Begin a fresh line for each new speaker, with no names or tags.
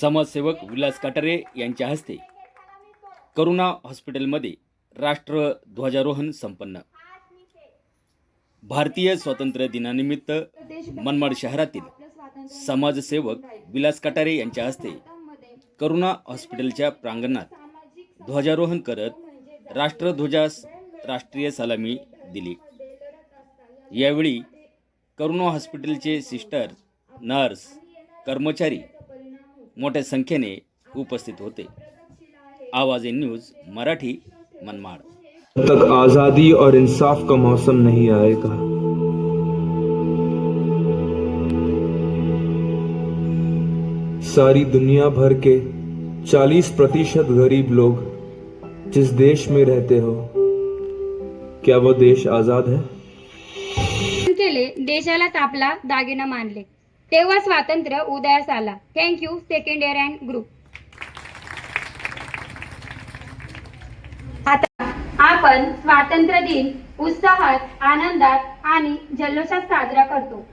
समाजसेवक विलास कटारे यांच्या हस्ते करुणा हॉस्पिटलमध्ये राष्ट्रध्वजारोहण संपन्न. भारतीय स्वातंत्र्य दिनानिमित्त मनमाड शहरातील समाजसेवक विलास कटारे यांच्या हस्ते करुणा हॉस्पिटलच्या प्रांगणात ध्वजारोहण करत राष्ट्रध्वजास राष्ट्रीय सलामी दिली. यावेळी करुणा हॉस्पिटलचे सिस्टर नर्स कर्मचारी मोठ्या संख्येने उपस्थित होते. आवाज़ इन न्यूज़ मराठी मनमाड.
तक आज़ादी और इंसाफ का मौसम नहीं आएगा. सारी दुनिया भर के 40 प्रतिशत गरीब लोग जिस देश में रहते हो क्या वो देश आज़ाद है?
केले देशालाच आपला दागिना मानले. तेव्हा स्वातंत्र्य उदयास आला. Thank you second year and group आता आपण स्वातंत्र्य दिन उत्साहात आनंदात आणि जल्लोषात साजरा करतो.